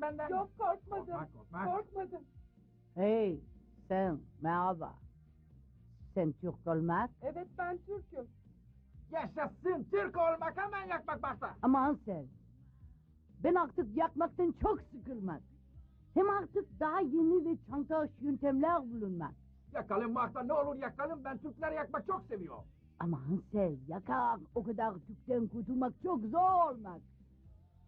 benden? Yok korkmadım. Korkma, korkma. Korkmadım. Hey sen merhaba. Sen Türk olmak Evet ben Türk'üm. Yaşasın Türk olmak hemen yakmak başla. aman sen. Ben artık yakmaktan çok sıkılmak. Hem artık daha yeni ve çantaş yöntemler bulunmak. Yakalım Marta ne olur yakalım ben Türkleri yakmak çok seviyorum. Ama Hansel yakarak o kadar Türk'ten kurtulmak çok zor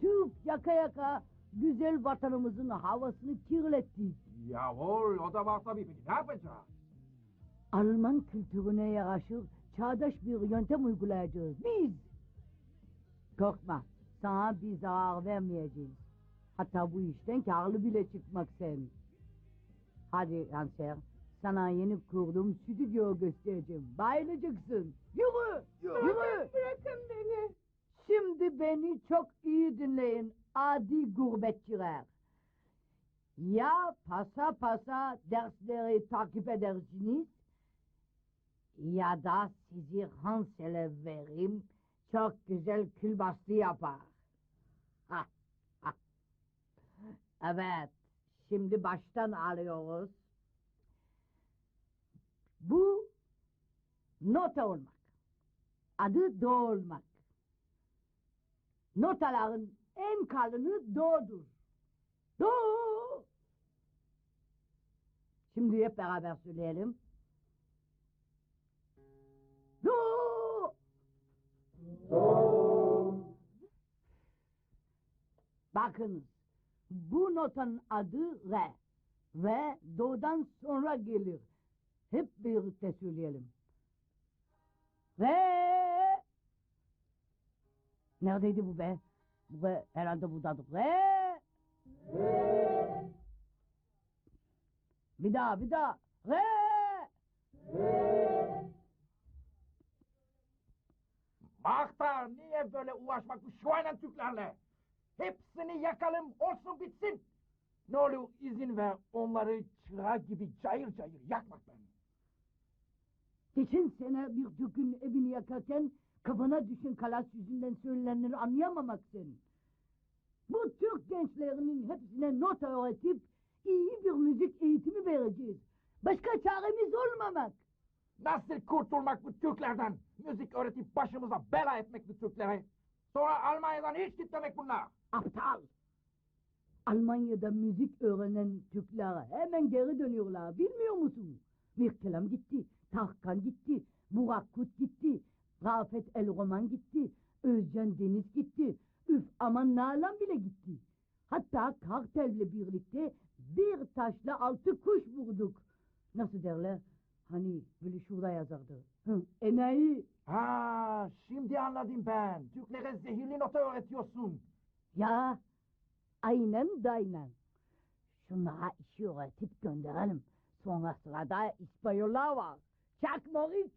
Türk yaka yaka güzel vatanımızın havasını kirletti. Yavul o da var tabii peki ne yapacağız? Alman kültürüne yaraşır çağdaş bir yöntem uygulayacağız biz. Korkma sana bir zarar vermeyeceğiz. Hatta bu işten karlı bile çıkmak sen. Hadi Hanser sana yeni kurduğum stüdyo göstereceğim. Bayılacaksın. Yürü! Yürü! Bırakın beni. Şimdi beni çok iyi dinleyin adi gurbetçiler. Ya pasa pasa dersleri takip edersiniz ya da sizi Hansel'e vereyim çok güzel külbastı yapar. Ha. Evet, şimdi baştan alıyoruz. Bu nota olmak. Adı do olmak. Notaların en kalını do'dur. Do. Şimdi hep beraber söyleyelim. Do. Bakınız. Bu notanın adı re. Ve do'dan sonra gelir. Hep birlikte söyleyelim. Re. Neredeydi bu be? Bu be herhalde buradadır. Re. Bir daha bir daha. Re. Marta niye böyle uğraşmak bu şuayla Türklerle? Hepsini yakalım olsun bitsin. Ne olur izin ver onları çıra gibi cayır cayır yakmak ben. Geçen sene bir Türk'ün evini yakarken kafana düşen kalas yüzünden söylenenleri anlayamamak sen. Bu Türk gençlerinin hepsine nota öğretip iyi bir müzik eğitimi vereceğiz. Başka çaremiz olmamak. Nasıl kurtulmak bu Türklerden? Müzik öğretip başımıza bela etmek bu Türklere. Sonra Almanya'dan hiç gitmemek bunlar. Aptal. Almanya'da müzik öğrenen Türkler hemen geri dönüyorlar bilmiyor musun? Mirkelam gitti, Tarkan gitti, Burak Kut gitti, Rafet El Roman gitti, Özcan Deniz gitti, üf aman Nalan bile gitti. Hatta kartelle birlikte bir taşla altı kuş vurduk. Nasıl derler? Hani böyle şurada yazardı. Hı, enayi. Ha, şimdi anladım ben. Türklere zehirli nota öğretiyorsun. Ya aynen daynen. Şunlara işi öğretip gönderelim. Sonra sırada İspanyollar var. Chuck Norris,